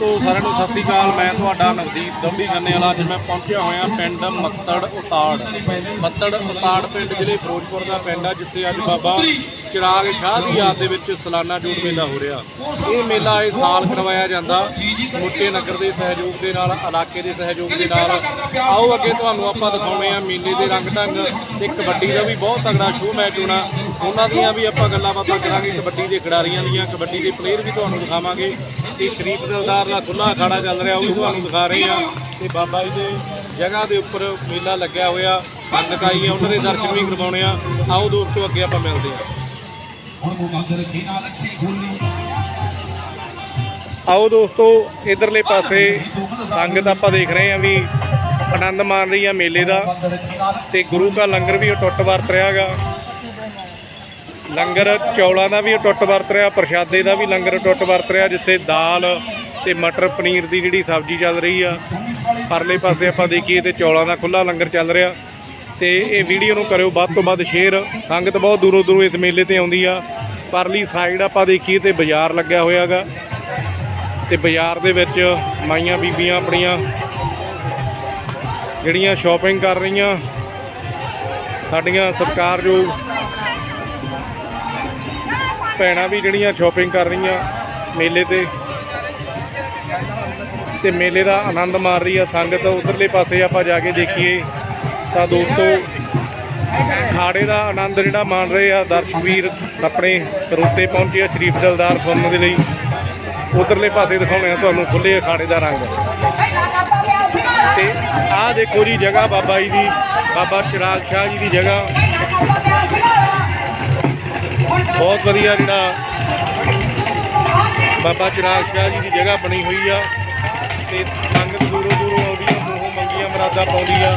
ਦੋਸਤੋ ਸਾਰਿਆਂ ਨੂੰ ਸਤਿ ਸ੍ਰੀ ਅਕਾਲ। ਮੈਂ ਤੁਹਾਡਾ ਨਵਦੀਪ ਦੰਬੀ ਗੰਨੇ ਵਾਲਾ ਅੱਜ ਮੈਂ ਪਹੁੰਚਿਆ ਹੋਇਆ ਪਿੰਡ ਮੱਤੜ ਉਤਾੜ। ਮੱਤੜ ਉਤਾੜ ਪਿੰਡ ਜ਼ਿਲ੍ਹੇ ਫਿਰੋਜ਼ਪੁਰ ਦਾ ਪਿੰਡ ਆ, ਜਿੱਥੇ ਅੱਜ ਬਾਬਾ ਚਿਰਾਗ ਸ਼ਾਹ ਦੀ ਯਾਦ ਦੇ ਵਿੱਚ ਸਾਲਾਨਾ ਜੋੜ ਮੇਲਾ ਹੋ ਰਿਹਾ। ਇਹ ਮੇਲਾ ਇਹ ਸਾਲ ਕਰਵਾਇਆ ਜਾਂਦਾ। ਮੋਟੇ ਨਗਰ ਦੇ ਸਹਿਯੋਗ ਦੇ ਨਾਲ, ਇਲਾਕੇ ਦੇ ਸਹਿਯੋਗ ਦੇ ਨਾਲ। ਆਓ ਅੱਗੇ ਤੁਹਾਨੂੰ ਆਪਾਂ ਦਿਖਾਉਣੇ ਆ ਮੇਲੇ ਦੇ ਰੰਗ ਢੰਗ ਤੇ ਕਬੱਡੀ ਦਾ ਵੀ ਬਹੁਤ ਤਗੜਾ ਸ਼ੋਅ ਮੈਚ ਹੋਣਾ। ਉਹਨਾਂ ਦੀਆਂ ਵੀ ਆਪਾਂ ਗੱਲਾਂ ਬਾਤਾਂ ਕਰਾਂਗੇ, ਕਬੱਡੀ ਦੇ ਖਿਡਾਰੀਆਂ ਦੀਆਂ, ਕਬੱਡੀ ਦੇ ਪਲੇਅਰ ਵੀ ਤੁਹਾਨੂੰ ਦਿਖਾਵਾਂਗੇ। ਤੇ ਸ਼ਰੀਫ ਦਿਲਦਾਰ ਦਾ ਖੁੱਲਾ ਅਖਾੜਾ ਚੱਲ ਰਿਹਾ ਉਹ ਵੀ ਤੁਹਾਨੂੰ ਦਿਖਾ ਰਹੇ ਆ ਤੇ ਬਾਬਾ ਜੀ ਦੇ ਜਗ੍ਹਾ ਦੇ ਉੱਪਰ ਮੇਲਾ ਲੱਗਿਆ ਹੋਇਆ ਕੰਦਕਾਈ ਆ ਉਹਨਾਂ ਦੇ ਦਰਸ਼ਨ ਵੀ ਕਰਵਾਉਣੇ ਆ। ਆਓ ਦੋਸਤੋ ਅੱਗੇ ਆਪਾਂ ਮਿਲਦੇ ਆ ਆਓ ਦੋਸਤੋ ਇਧਰਲੇ ਪਾਸੇ ਸੰਗਤ ਆਪਾਂ ਦੇਖ ਰਹੇ ਆ ਵੀ ਆਨੰਦ ਮਾਣ ਰਹੀ ਆ ਮੇਲੇ ਦਾ। ਤੇ ਗੁਰੂ ਦਾ ਲੰਗਰ ਵੀ ਟੁੱਟ ਵਰਤ ਰਿਹਾਗਾ ਲੰਗਰ ਚੌਲਾਂ ਦਾ ਵੀ ਟੁੱਟ ਵਰਤ ਰਿਹਾ ਪ੍ਰਸ਼ਾਦੇ ਦਾ ਵੀ ਲੰਗਰ ਟੁੱਟ ਵਰਤ ਰਿਹਾ ਜਿੱਥੇ ਦਾਲ ਤੇ ਮਟਰ ਪਨੀਰ ਦੀ ਜਿਹੜੀ ਸਬਜ਼ੀ ਚੱਲ ਰਹੀ ਆ, ਪਰਲੇ ਪਾਸੇ ਆਪਾਂ ਦੇਖੀਏ ਤੇ ਚੌਲਾਂ ਦਾ ਖੁੱਲਾ ਲੰਗਰ ਚੱਲ ਰਿਹਾ। ਤੇ ਇਹ ਵੀਡੀਓ ਨੂੰ ਕਰਿਓ ਵੱਧ ਤੋਂ ਵੱਧ ਸ਼ੇਅਰ। ਸੰਗਤ ਬਹੁਤ ਦੂਰੋਂ ਦੂਰੋਂ ਇਸ ਮੇਲੇ ਤੇ ਆਉਂਦੀ ਆ। ਪਰਲੀ ਸਾਈਡ ਆਪਾਂ ਦੇਖੀਏ ਤੇ ਬਾਜ਼ਾਰ ਲੱਗਿਆ ਹੋਇਆਗਾ ਤੇ ਬਾਜ਼ਾਰ ਦੇ ਵਿੱਚ ਮਾਈਆਂ ਬੀਬੀਆਂ ਆਪਣੀਆਂ ਜਿਹੜੀਆਂ ਸ਼ਾਪਿੰਗ ਕਰ ਰਹੀਆਂ। ਸਾਡੀਆਂ ਸਰਕਾਰਯੋਗ ਭੈਣਾਂ ਵੀ ਜਿਹੜੀਆਂ ਸ਼ਾਪਿੰਗ ਕਰ ਰਹੀਆਂ ਮੇਲੇ ਤੇ। ਤੇ ਮੇਲੇ ਦਾ ਆਨੰਦ ਮਾਣ ਰਹੀ ਆ ਸੰਗਤ। ਉਧਰਲੇ ਪਾਸੇ ਆਪਾਂ ਜਾ ਕੇ ਦੇਖੀਏ, ਤਾਂ ਦੋਸਤੋ, ਖਾੜੇ ਦਾ ਆਨੰਦ ਜਿਹੜਾ ਮਾਣ ਰਹੇ ਆ ਦਰਸ਼ਕ ਵੀਰ ਆਪਣੇ ਰੋਤੇ ਪਹੁੰਚੇ ਆ ਸ਼ਰੀਫ ਦਿਲਦਾਰ ਸੁਣਨ ਦੇ ਲਈ। ਉਧਰਲੇ ਪਾਸੇ ਦਿਖਾਉਣੇ ਆ ਤੁਹਾਨੂੰ ਖੁੱਲੇ ਅਖਾੜੇ ਦਾ ਰੰਗ। ਤੇ ਆਹ ਦੇਖੋ ਜੀ ਜਗ੍ਹਾ ਬਾਬਾ ਜੀ ਦੀ, ਬਾਬਾ ਚਿਰਾਗ ਸ਼ਾਹ ਜੀ ਦੀ ਜਗ੍ਹਾ। ਬਹੁਤ ਵਧੀਆ ਜਿਹੜਾ ਬਾਬਾ ਚਿਰਾਗ ਸ਼ਾਹ ਜੀ ਦੀ ਜਗ੍ਹਾ ਬਣੀ ਹੋਈ ਆ। ਤੇ ਸੰਗਤ ਦੂਰੋਂ ਦੂਰੋਂ ਆਉਂਦੀ ਆ ਮੋਹ ਮੰਗੀਆਂ ਮਰਾਦਾ ਪਾਉਂਦੀ ਆ।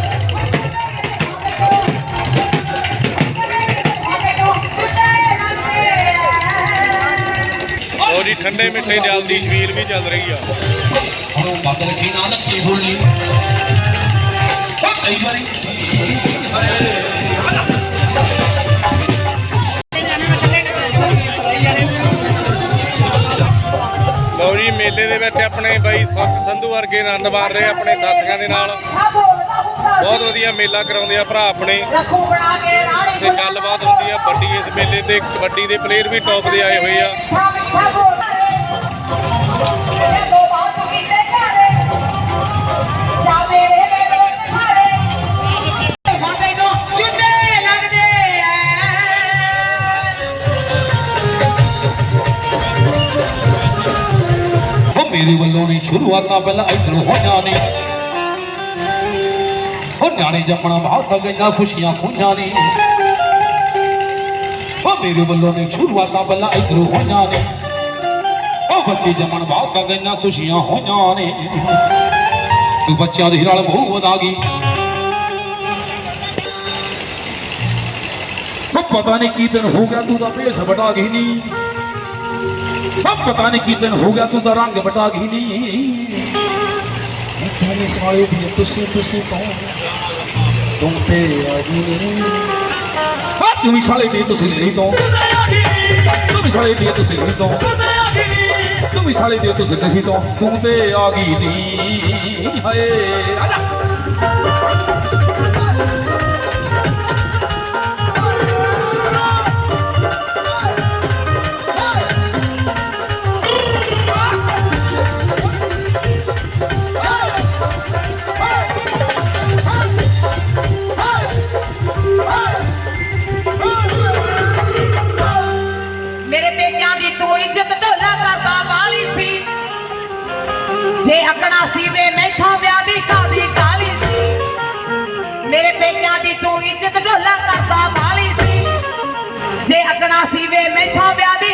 ਉਹ ਜੀ ਠੰਡੇ ਮਿੱਠੇ ਜਲ ਦੀ ਛਬੀਲ ਵੀ ਚੱਲ ਰਹੀ ਆ। ਹੁਣ ਮੁਕੰਦ ਰੱਖੀ ਨਾ ਰੱਖੀ ਗੋਲੀ ਕਈ ਵਾਰੀ ਮੇਲੇ ਦੇ ਵਿੱਚ ਆਪਣੇ ਬਾਈ ਸੁੱਖ ਸੰਧੂ ਵਰਗੇ ਆਨੰਦ ਮਾਰ ਰਹੇ, ਆਪਣੇ ਸਾਥੀਆਂ ਦੇ ਨਾਲ। ਬਹੁਤ ਵਧੀਆ ਮੇਲਾ ਕਰਾਉਂਦੇ ਆ ਭਰਾ ਆਪਣੇ। ਰੱਖੂ ਤੇ ਗੱਲਬਾਤ ਹੁੰਦੀ ਆ ਵੱਡੀ ਇਸ ਮੇਲੇ ਤੇ, ਕਬੱਡੀ ਦੇ ਪਲੇਅਰ ਵੀ ਟੌਪ ਦੇ ਆਏ ਹੋਏ ਆ। ਮੇਰੇ ਵੱਲੋਂ ਨਹੀਂ, ਸ਼ੁਰੂਆਤਾਂ ਪਹਿਲਾਂ ਇੱਧਰੋਂ ਹੋਈਆਂ ਨੇ ਉਹ ਨਿਆਣੇ ਜੰਮਣਾ ਬਹੁਤ ਗਈਆਂ, ਖੁਸ਼ੀਆਂ ਖੁੰਝਾਂ ਨੇ ਉਹ ਮੇਰੇ ਵੱਲੋਂ ਨਹੀਂ, ਸ਼ੁਰੂਆਤਾਂ ਪਹਿਲਾਂ ਇੱਧਰੋਂ ਹੋਈਆਂ ਨੇ ਉਹ ਬੱਚੇ ਜਮਣ ਬਹੁਤ ਗਈਆਂ, ਖੁਸ਼ੀਆਂ ਹੋਈਆਂ ਨੇ ਤੂੰ ਬੱਚਿਆਂ ਦੇ ਨਾਲ ਮੂੰਹ ਵਧਾ ਗਈ। ਉਹ ਪਤਾ ਨਹੀਂ ਕੀ ਦਿਨ ਹੋ ਗਿਆ, ਤੂੰ ਤਾਂ ਭੇਸ ਵਟਾ ਗਈ ਨਹੀਂ ਉਹ ਪਤਾ ਨਹੀਂ ਕੀ ਦਿਨ ਹੋ ਗਿਆ ਤੂੰ ਤਾਂ ਰੰਗ ਵਟਾ ਗਈ ਨਹੀਂ ਤੂੰ ਸਾਲੇ ਦੀ ਤੁਸੀਂ ਤੁਸੀਂ ਕੌਣ ਤੂੰ ਤੇ ਆ ਗਈ ਨਹੀਂ ਆ ਤੂੰ ਵੀ ਸਾਲੇ ਦੀ ਤੁਸੀਂ ਨਹੀਂ ਤੋਂ ਤੂੰ ਵੀ ਸਾਲੇ ਦੀ ਤੁਸੀਂ ਨਹੀਂ ਤੋਂ ਤੂੰ ਵੀ ਸਾਲੇ ਦੀ ਤੁਸੀਂ ਨਹੀਂ ਤੋਂ ਤੂੰ ਦੀ ਤੂੰ ਇੱਜ਼ਤ ਢੋਲਾ ਕਰਦਾ ਵਾਲੀ ਸੀ। ਜੇ ਅਕਣਾ ਸੀ ਵੇ ਮੈਥੋਂ ਵਿਆਹ ਦੀ ਕਾਦੀ ਕਾਲੀ ਸੀ। ਮੇਰੇ ਪੇਕਿਆਂ ਦੀ ਤੂੰ ਇੱਜ਼ਤ ਢੋਲਾ ਕਰਦਾ ਵਾਲੀ ਸੀ। ਜੇ ਅਕਣਾ ਸੀ ਵੇ ਮੈਥੋਂ ਵਿਆਹ ਦੀ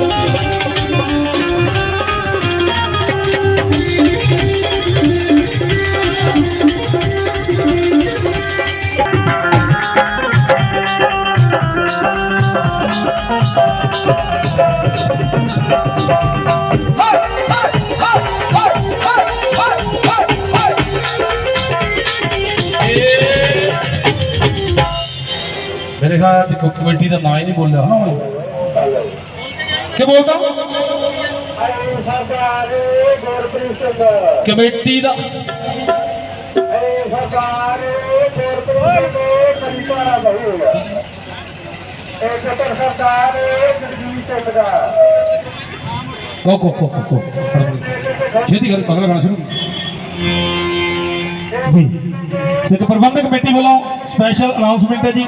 ਮੇਰੇ ਖਿਆਲ ਚ ਕਮੇਟੀ ਦਾ ਨਾਂ ਹੀ ਨਹੀਂ ਬੋਲਿਆ ਹਨਾ ਕੀ ਬੋਲਦਾ? ਕਮੇਟੀ ਦਾ। ਕੋ ਕੋ ਕੋ ਕੋ ਛੇਤੀ ਗੱਲ ਪਗਲਾ ਗਾਣਾ ਸ਼ੁਰੂ। ਜੀ। ਸਿੱਖ ਪ੍ਰਬੰਧਕ ਕਮੇਟੀ ਵੱਲੋਂ ਸਪੈਸ਼ਲ ਅਨਾਉਂਸਮੈਂਟ ਹੈ ਜੀ।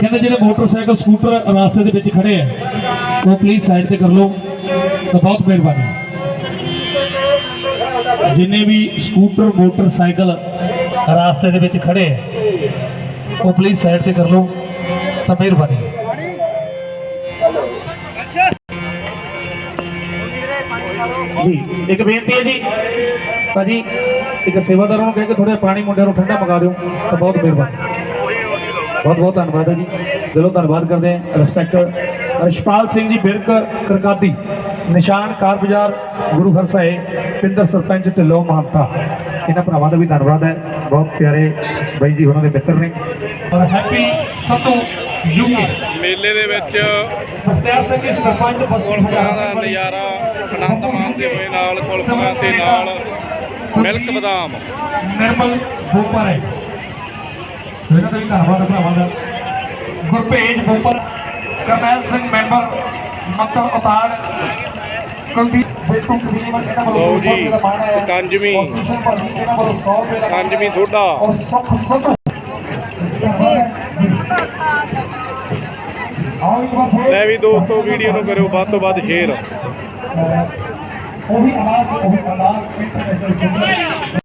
ਕਹਿੰਦੇ ਜਿਹੜੇ ਮੋਟਰਸਾਈਕਲ, ਸਕੂਟਰ ਰਾਸਤੇ ਦੇ ਵਿੱਚ ਖੜੇ ਆ, ਉਹ ਪਲੀਜ਼ ਸਾਈਡ ਤੇ ਕਰ ਲਓ। ਤਾਂ ਬਹੁਤ ਮਿਹਰਬਾਨੀ। ਜਿੰਨੇ ਵੀ ਸਕੂਟਰ, ਮੋਟਰਸਾਈਕਲ ਰਾਸਤੇ ਦੇ ਵਿੱਚ ਖੜੇ ਆ, ਉਹ ਪਲੀਜ਼ ਸਾਈਡ ਤੇ ਕਰ ਲਓ। ਤਾਂ ਮਿਹਰਬਾਨੀ। ਜੀ, ਇੱਕ ਬੇਨਤੀ ਹੈ ਜੀ। ਭਾਜੀ ਇੱਕ ਸੇਵਾਦਾਰਾਂ ਨੂੰ ਕਹਿ ਕੇ ਥੋੜਾ ਪਾਣੀ ਮੁੰਡਿਆਂ ਨੂੰ ਠੰਡਾ ਮੰਗਾ ਦਿਓ ਤਾਂ ਬਹੁਤ ਮਿਹਰਬਾਨੀ। ਬਹੁਤ ਬਹੁਤ ਧੰਨਵਾਦ ਹੈ ਜੀ। ਦਿਲੋਂ ਧੰਨਵਾਦ ਕਰਦੇ ਹਾਂ। ਰਿਸਪੈਕਟ ਰਸ਼ਪਾਲ ਸਿੰਘ ਜੀ ਬਿਰਕ ਕਰਕਾਦੀ ਨਿਸ਼ਾਨ ਕਾਰ ਬਾਜ਼ਾਰ ਗੁਰੂ ਹਰਸਾਏ ਪਿੰਦਰ ਸਰਪੰਚ ਢਿੱਲੋਂ ਮਹੰਤਾ। ਇਹਨਾਂ ਭਰਾਵਾਂ ਦਾ ਵੀ ਧੰਨਵਾਦ ਹੈ। ਬਹੁਤ ਪਿਆਰੇ ਬਾਈ ਜੀ ਉਹਨਾਂ ਦੇ ਮਿੱਤਰ ਨੇ। ਔਰ ਹੈਪੀ ਸੰਧੂ ਯੂਕੇ ਮੇਲੇ ਦੇ ਵਿੱਚ ਮੁਖਤਿਆਰ ਸਿੰਘ ਜੀ ਸਰਪੰਚ ਕੁਲਫੀਆਂ ਦਾ ਨਜ਼ਾਰਾ ਆਨੰਦ ਮਾਣਦੇ ਹੋਏ ਨਾਲ ਕੁਲਫੀਆਂ ਤੇ ਨਾਲ। ਮਿਲਕ ਬਦਾਮ। ਨਿਰਮਲ ਬੋਪਰ ਹੈ ਇਹਨਾਂ ਦਾ ਵੀ ਧੰਨਵਾਦ ਭਰਾਵਾਂ ਦਾ। ਗੁਰਭੇਜ ਬੋਪਰ ਕਰਨੈਲ ਸਿੰਘ ਮੈਂਬਰ ਮੱਤਰ ਉਤਾੜ ਕੁਲਦੀਪ ਬੇਟੂ ਕਦੀਮ ਇਹਨਾਂ ਵੱਲੋਂ ਲਓ 200 ਰੁਪਏ ਦਾ ਮਾਣ ਹੈ। ਕੰਜਵੀਂ। ਸੁਸ਼ਨ ਭਾਜੀ ਇਹਨਾਂ ਵੱਲੋਂ 100 ਰੁਪਏ ਦਾ ਕੰਜਵੀਂ। ਥੋੜਾ। ਔਰ ਸੁਖ ਸਤੂ। ਲੈ ਵੀ ਦੋਸਤੋ ਵੀਡੀਓ ਨੂੰ ਕਰਿਓ ਵੱਧ ਤੋਂ ਵੱਧ ਸ਼ੇਅਰ। ਉਹੀ ਆਵਾਜ਼ ਉਹੀ ਆਵਾਜ਼ ਇੰਟਰਨੈਸ਼ਨਲ ਸਿੰਗਰ